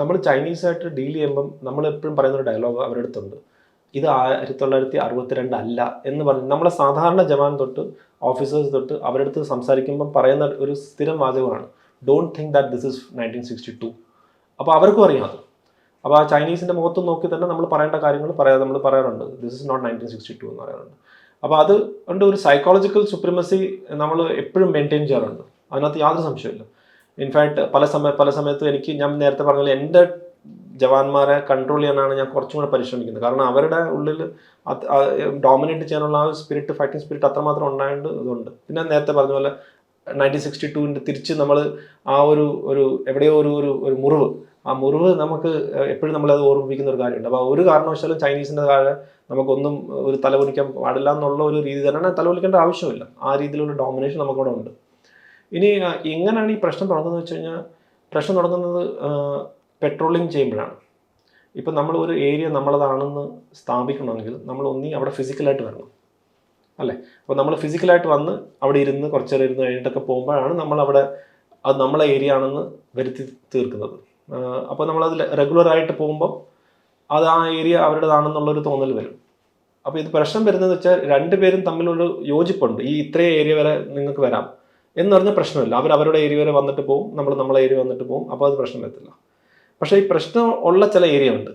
നമ്മൾ ചൈനീസായിട്ട് ഡീൽ ചെയ്യുമ്പം നമ്മൾ എപ്പോഴും പറയുന്ന ഒരു ഡയലോഗ് അവരുടെ അടുത്തുണ്ട്. ഇത് ആയിരത്തി തൊള്ളായിരത്തി അറുപത്തിരണ്ട് അല്ല എന്ന് പറഞ്ഞ് നമ്മളെ സാധാരണ ജവാൻ തൊട്ട് ഓഫീസേഴ്സ് തൊട്ട് അവരുടെ അടുത്ത് സംസാരിക്കുമ്പം പറയുന്ന ഒരു സ്ഥിരം വാചകമാണ്. Don't think that this is nineteen sixty two അപ്പോൾ അവർക്കും അറിയാം അത്. അപ്പോൾ ആ ചൈനീസിന്റെ മുഖത്ത് നോക്കി തന്നെ നമ്മൾ പറയേണ്ട കാര്യങ്ങൾ പറയാതെ നമ്മൾ പറയാറുണ്ട്. This is not nineteen sixty two എന്ന് പറയാറുണ്ട്. അപ്പോൾ അത് കൊണ്ട് ഒരു സൈക്കോളജിക്കൽ സുപ്രിമസി നമ്മൾ എപ്പോഴും മെയിന്റെയിൻ ചെയ്യാറുണ്ട്. അതിനകത്ത് യാതൊരു സംശയമില്ല ഇൻഫാക്ട് പല സമയ പല സമയത്തും എനിക്ക് ഞാൻ നേരത്തെ പറഞ്ഞ എന്റെ ജവാന്മാരെ കൺട്രോൾ ചെയ്യാനാണ് ഞാൻ കുറച്ചും കൂടെ പരിശ്രമിക്കുന്നത്. കാരണം അവരുടെ ഉള്ളിൽ ഡോമിനേറ്റ് ചെയ്യാനുള്ള ആ സ്പിരിറ്റ് ഫൈറ്റിംഗ് സ്പിരിറ്റ് അത്രമാത്രം ഉണ്ടായത് ഇതുണ്ട് പിന്നെ നേരത്തെ പറഞ്ഞ പോലെ നയന്റീൻ സിക്സ്റ്റി ടുവിന്റെ തിരിച്ച് നമ്മൾ ആ ഒരു ഒരു എവിടെയോ ഒരു ഒരു ഒരു മുറിവ്. ആ മുറിവ് നമുക്ക് എപ്പോഴും നമ്മളത് ഓർമ്മിപ്പിക്കുന്ന ഒരു കാര്യമുണ്ട്. അപ്പോൾ ഒരു കാരണവശാലും ചൈനീസിന്റെ താഴെ നമുക്കൊന്നും ഒരു തലവലിക്കാൻ പാടില്ല എന്നുള്ള ഒരു രീതി തന്നെയാണ് തലകുനിക്കേണ്ട ആവശ്യമില്ല. ആ രീതിയിലുള്ള ഡോമിനേഷൻ നമുക്കവിടെ ഉണ്ട്. ഇനി എങ്ങനെയാണ് ഈ പ്രശ്നം തുടങ്ങുന്നത് വെച്ച് കഴിഞ്ഞാൽ പ്രശ്നം തുടങ്ങുന്നത് പെട്രോളിങ് ചെയ്യുമ്പോഴാണ് ഇപ്പം നമ്മൾ ഒരു ഏരിയ നമ്മളതാണെന്ന് സ്ഥാപിക്കണമെങ്കിൽ നമ്മൾ ഒന്നി അവിടെ ഫിസിക്കലായിട്ട് വരണം. അല്ലേ? അപ്പോൾ നമ്മൾ ഫിസിക്കലായിട്ട് വന്ന് അവിടെ ഇരുന്ന് കുറച്ച് നേരം ഇരുന്ന് കഴിഞ്ഞിട്ടൊക്കെ പോകുമ്പോഴാണ് നമ്മളവിടെ അത് നമ്മളെ ഏരിയ ആണെന്ന് വരുത്തി തീർക്കുന്നത്. അപ്പോൾ നമ്മളത് റെഗുലറായിട്ട് പോകുമ്പോൾ അത് ആ ഏരിയ അവരുടേതാണെന്നുള്ളൊരു തോന്നൽ വരും. അപ്പോൾ ഇത് പ്രശ്നം വരുന്നതെന്ന് വെച്ചാൽ രണ്ടുപേരും തമ്മിലൊരു യോജിപ്പുണ്ട്. ഈ ഇത്രയും ഏരിയ വരെ നിങ്ങൾക്ക് വരാം. എന്ന് പറഞ്ഞ പ്രശ്നമില്ല. അവർ അവരുടെ ഏരിയ വരെ വന്നിട്ട് പോകും നമ്മൾ നമ്മളെ ഏരിയ വന്നിട്ട് പോകും അപ്പോൾ അത് പ്രശ്നം വരത്തില്ല പക്ഷേ ഈ പ്രശ്നം ഉള്ള ചില ഏരിയ ഉണ്ട്.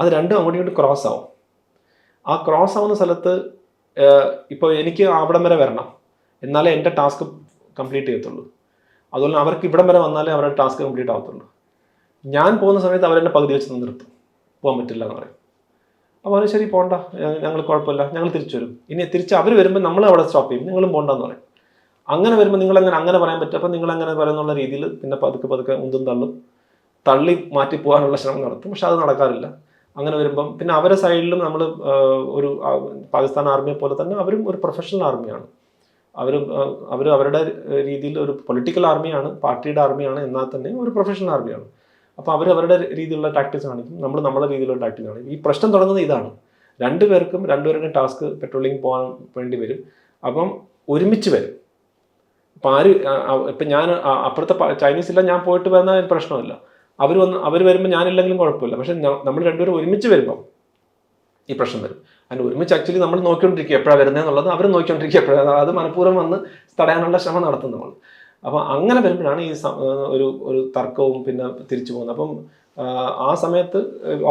അത് രണ്ടും അങ്ങോട്ടും ക്രോസ് ആവും. ആ ക്രോസ് ആവുന്ന സ്ഥലത്ത് ഇപ്പോൾ എനിക്ക് അവിടം വരെ വരണം. എന്നാലേ എന്റെ ടാസ്ക് കംപ്ലീറ്റ് ചെയ്യത്തുള്ളൂ. അതുപോലെ അവർക്ക് ഇവിടം വരെ വന്നാലേ അവരുടെ ടാസ്ക് കംപ്ലീറ്റ് ആവത്തുള്ളൂ. ഞാൻ പോകുന്ന സമയത്ത് അവരെന്നെ പകുതി വെച്ച് നിർത്തും. പോകാൻ പറ്റില്ല എന്ന് പറയും. അപ്പോൾ അവർ ശരി പോണ്ട. ഞങ്ങൾ കുഴപ്പമില്ല. ഞങ്ങൾ തിരിച്ചു വരും. ഇനി തിരിച്ച് അവർ വരുമ്പോൾ നമ്മൾ അവിടെ സ്റ്റോപ്പ് ചെയ്യും. നിങ്ങളും പോണ്ടെന്ന് പറയും. അങ്ങനെ വരുമ്പോൾ നിങ്ങൾ അങ്ങനെ അങ്ങനെ പറയാൻ പറ്റും. അപ്പം നിങ്ങൾ അങ്ങനെ പറയുന്നുള്ള രീതിയിൽ പിന്നെ പതുക്കെ പതുക്കെ ഉന്തും തള്ളും. തള്ളി മാറ്റി പോകാനുള്ള ശ്രമം നടത്തും. പക്ഷെ അത് നടക്കാറില്ല. അങ്ങനെ വരുമ്പം പിന്നെ അവരെ സൈഡിലും നമ്മൾ ഒരു പാകിസ്ഥാൻ ആർമിയെ പോലെ തന്നെ അവരും ഒരു പ്രൊഫഷണൽ ആർമിയാണ്. അവർ അവർ അവരുടെ രീതിയിൽ ഒരു പൊളിറ്റിക്കൽ ആർമിയാണ് പാർട്ടിയുടെ ആർമിയാണ്. എന്നാൽ തന്നെ ഒരു പ്രൊഫഷണൽ ആർമിയാണ്. അപ്പോൾ അവർ അവരുടെ രീതിയിലുള്ള ടാക്ടിക്സ് കാണിക്കും. നമ്മൾ നമ്മുടെ രീതിയിലുള്ള ടാക്ടിക്സ് കാണിക്കും. ഈ പ്രശ്നം തുടങ്ങുന്നത് ഇതാണ്. രണ്ടുപേർക്കും രണ്ടുപേരുടെയും ടാസ്ക് പെട്രോളിങ് പോകാൻ വേണ്ടി വരും. അപ്പം ഒരുമിച്ച് വരും. അപ്പം ആര് ഇപ്പം ഞാൻ അപ്പുറത്തെ ചൈനീസില്ല ഞാൻ പോയിട്ട് വന്നാൽ പ്രശ്നമില്ല. അവർ വന്ന് അവർ വരുമ്പോൾ ഞാനില്ലെങ്കിലും കുഴപ്പമില്ല. പക്ഷെ നമ്മൾ രണ്ടുപേരും ഒരുമിച്ച് വരുമ്പം ഈ പ്രശ്നം വരും. അതിന് ഒരുമിച്ച് ആക്ച്വലി നമ്മൾ നോക്കിക്കൊണ്ടിരിക്കുക എപ്പോഴാണ് വരുന്നതെന്നുള്ളത് അവർ നോക്കിക്കൊണ്ടിരിക്കുക എപ്പോഴാണ് അത് മനഃപൂർവം വന്ന് തടയാനുള്ള ശ്രമം നടത്തും നമ്മൾ അങ്ങനെ വരുമ്പോഴാണ് ഈ ഒരു ഒരു തർക്കവും പിന്നെ തിരിച്ചു പോകുന്നത്. അപ്പം ആ, സമയത്ത്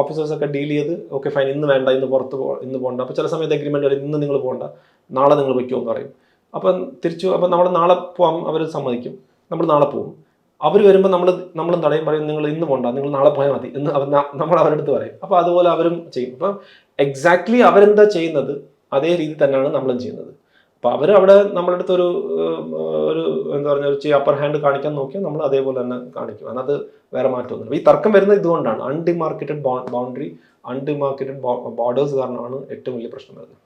ഓഫീസേഴ്സൊക്കെ ഡീൽ ചെയ്ത് ഓക്കെ ഫൈൻ ഇന്ന് വേണ്ട ഇന്ന് പുറത്ത് പോ ഇന്ന് പോകണ്ട അപ്പോൾ ചില സമയത്ത് എഗ്രിമെന്റ് ഇന്ന് നിങ്ങൾ പോകണ്ട നാളെ നിങ്ങൾ വയ്ക്കുമോ എന്ന് പറയും. അപ്പം തിരിച്ചു അപ്പം നമ്മൾ നാളെ പോകാം അവർ സമ്മതിക്കും. നമ്മൾ നാളെ പോകും അവർ വരുമ്പോൾ നമ്മൾ നമ്മളും തടയും പറയും നിങ്ങൾ ഇന്ന് പോണ്ട നിങ്ങൾ നാളെ പോയാൽ മതി. എന്ന് നമ്മൾ അവരുടെ അടുത്ത് പറയും. അപ്പോൾ അതുപോലെ അവരും ചെയ്യും. അപ്പം എക്സാക്ട്ലി അവരെന്താ ചെയ്യുന്നത് അതേ രീതി തന്നെയാണ് നമ്മളും ചെയ്യുന്നത്. അപ്പോൾ അവർ അവിടെ നമ്മുടെ അടുത്ത് ഒരു ഒരു എന്താ പറയുക ഒരു അപ്പർ ഹാൻഡ് കാണിക്കാൻ നോക്കിയാൽ നമ്മൾ അതേപോലെ തന്നെ കാണിക്കും. അതിനകത്ത് വേറെ മാറ്റമൊന്നുമില്ല ഈ തർക്കം വരുന്നത് ഇതുകൊണ്ടാണ്. അൺഡിമാർക്കറ്റഡ് ബൗണ്ടറി അൺഡിമാർക്കറ്റഡ് ബോർഡേഴ്സ് കാരണമാണ് ഏറ്റവും വലിയ പ്രശ്നം വരുന്നത്.